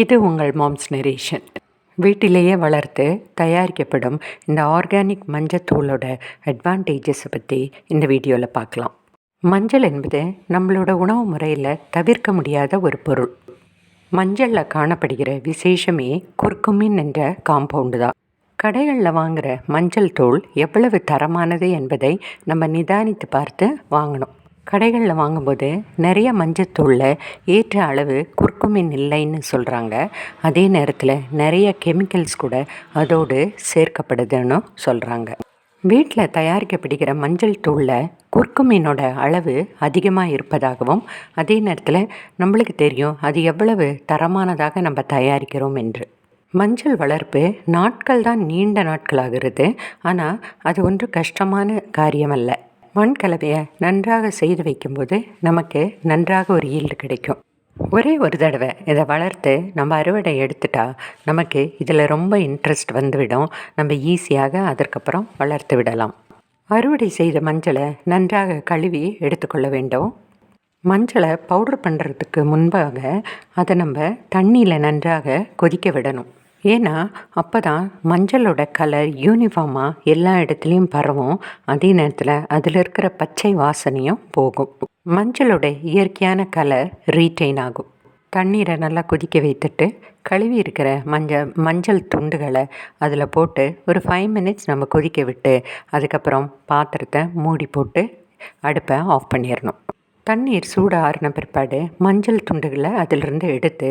இது உங்கள் moms narration. வீட்டிலேயே வளர்த்து தயாரிக்கப்படும் இந்த ஆர்கானிக் மஞ்சத்தூளோட அட்வான்டேஜஸை பற்றி இந்த வீடியோவில் பார்க்கலாம். மஞ்சள் என்பது நம்மளோட உணவு முறையில் தவிர்க்க முடியாத ஒரு பொருள். மஞ்சளில் காணப்படுகிற விசேஷமே குர்குமின் என்ற காம்பவுண்டு தான். கடைகளில் வாங்குகிற மஞ்சள் தூள் எவ்வளவு தரமானது என்பதை நம்ம நிதானித்து பார்த்து வாங்கணும். கடைகளில் வாங்கும்போது நிறைய மஞ்சத்தூளில் ஏற்ற அளவு குர்குமின் இல்லைன்னு சொல்கிறாங்க அதே நேரத்தில் நிறைய கெமிக்கல்ஸ் கூட அதோடு சேர்க்கப்படுதுன்னு சொல்கிறாங்க வீட்டில் தயாரிக்கப்படுகிற மஞ்சள் தூளில் குர்குமீனோட அளவு அதிகமாக இருப்பதாகவும் அதே நேரத்தில் நம்மளுக்கு தெரியும் அது எவ்வளவு தரமானதாக நம்ம தயாரிக்கிறோம் என்று. மஞ்சள் வளர்ப்பு நாட்கள் தான் நீண்ட நாட்களாகிறது ஆனால் அது ஒன்று கஷ்டமான காரியம் மண் கலவையை நன்றாக செய்து வைக்கும்போது நமக்கு நன்றாக ஒரு ஈல்டு கிடைக்கும். ஒரே ஒரு தடவை இதை வளர்த்து நம்ம அறுவடை எடுத்துட்டா நமக்கு இதில் ரொம்ப இன்ட்ரெஸ்ட் வந்துவிடும். நம்ம ஈஸியாக அதற்கப்புறம் வளர்த்து விடலாம். அறுவடை செய்த மஞ்சளை நன்றாக கழுவி எடுத்துக்கொள்ள வேண்டும். மஞ்சளை பவுடர் பண்ணுறதுக்கு முன்பாக அதை நம்ம தண்ணியில் நன்றாக கொதிக்க விடணும். ஏன்னா அப்போ தான் மஞ்சளோட கலர் யூனிஃபார்மாக எல்லா இடத்துலையும் பரவும். அதே நேரத்தில் அதில் இருக்கிற பச்சை வாசனையும் போகும். மஞ்சளோட இயற்கையான கலர் ரீட்டைன் ஆகும். தண்ணீரை நல்லா கொதிக்க வைத்துட்டு கழுவி இருக்கிற மஞ்சள் மஞ்சள் துண்டுகளை அதில் போட்டு ஒரு ஃபைவ் மினிட்ஸ் நம்ம கொதிக்க விட்டு அதுக்கப்புறம் பாத்திரத்தை மூடி போட்டு அடுப்பை ஆஃப் பண்ணிடணும். தண்ணீர் சூட ஆறின பிற்பாடு மஞ்சள் துண்டுகளை அதிலிருந்து எடுத்து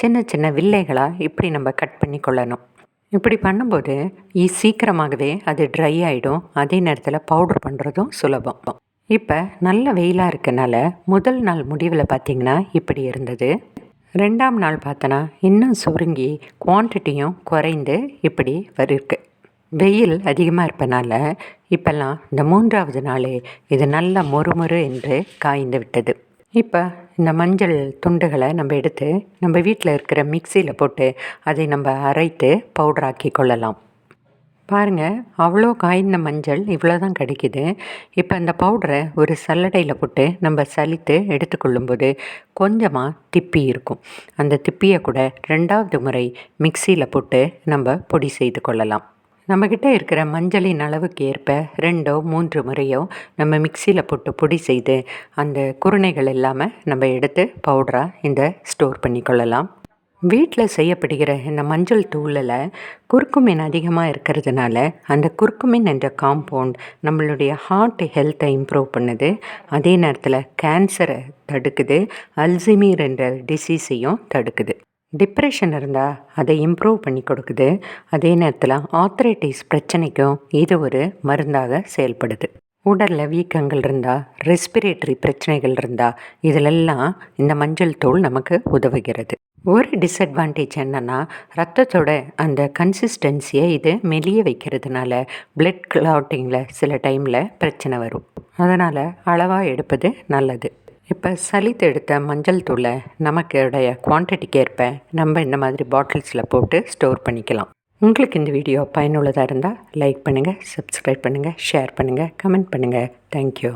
சின்ன சின்ன வில்லைகளாக இப்படி நம்ம கட் பண்ணி கொள்ளணும். இப்படி பண்ணும்போது சீக்கிரமாகவே அது ட்ரை ஆகிடும் அதே நேரத்தில் பவுடர் பண்ணுறதும் சுலபம். இப்போ நல்ல வெயிலாக இருக்கனால முதல் நாள் முடிவில் பார்த்திங்கன்னா இப்படி இருந்தது. ரெண்டாம் நாள் பார்த்தோன்னா இன்னும் சுருங்கி குவான்டிட்டியும் குறைந்து இப்படி வருக்கு வெயில் அதிகமாக இருப்பனால இப்போல்லாம் இந்த மூன்றாவது நாளே இது நல்ல மொறுமொறு என்று காய்ந்து விட்டது. இப்போ இந்த மஞ்சள் துண்டுகளை நம்ம எடுத்து நம்ம வீட்டில் இருக்கிற மிக்சியில் போட்டு அதை நம்ம அரைத்து பவுடராக்கி கொள்ளலாம். பாருங்கள் அவ்வளோ காய்ந்த மஞ்சள் இவ்வளோ தான் கிடைக்கிது. இப்போ அந்த பவுடரை ஒரு சல்லடையில் போட்டு நம்ம சலித்து எடுத்துக்கொள்ளும்போது கொஞ்சமாக திப்பி இருக்கும். அந்த திப்பியை கூட ரெண்டாவது முறை மிக்சியில் போட்டு நம்ம பொடி செய்து கொள்ளலாம். நம்மக்கிட்ட இருக்கிற மஞ்சளின் அளவுக்கு ஏற்ப ரெண்டோ மூன்று முறையோ நம்ம மிக்சியில் போட்டு பொடி செய்து அந்த குருணைகள் இல்லாமல் நம்ம எடுத்து பவுடராக இந்த ஸ்டோர் பண்ணிக்கொள்ளலாம். வீட்டில் செய்யப்படுகிற இந்த மஞ்சள் தூளில் குறுக்குமீன் அதிகமாக இருக்கிறதுனால அந்த குறுக்குமீன் என்ற காம்பவுண்ட் நம்மளுடைய ஹார்ட் ஹெல்த்தை இம்ப்ரூவ் பண்ணுது. அதே நேரத்தில் கேன்சரை தடுக்குது. அல்சிமீர் என்ற டிசீஸையும் தடுக்குது. டிப்ரெஷன் இருந்தால் அதை இம்ப்ரூவ் பண்ணி கொடுக்குது. அதே நேரத்தில் ஆத்ரைட்டிஸ் பிரச்சனைக்கும் இது ஒரு மருந்தாக செயல்படுது. உடலில் வீக்கங்கள் இருந்தால் ரெஸ்பிரேட்டரி பிரச்சனைகள் இருந்தால் இதிலெல்லாம் இந்த மஞ்சள் தூள் நமக்கு உதவுகிறது. ஒரு டிஸ்அட்வான்டேஜ் என்னென்னா ரத்தத்தோட அந்த கன்சிஸ்டன்சியை இது மெலிய வைக்கிறதுனால பிளட் கிளாட்டிங்கில் சில டைமில் பிரச்சனை வரும். அதனால் அளவாக எடுப்பது நல்லது. இப்போ சளித்து எடுத்த மஞ்சள் தூளை நமக்குடைய குவான்டிட்டிக்கு ஏற்ப நம்ம இந்த மாதிரி பாட்டில்ஸில் போட்டு ஸ்டோர் பண்ணிக்கலாம். உங்களுக்கு இந்த வீடியோ பயனுள்ளதாக இருந்தால் லைக் பண்ணுங்கள் சப்ஸ்கிரைப் பண்ணுங்கள் ஷேர் பண்ணுங்கள் கமெண்ட் பண்ணுங்கள் தேங்க்யூ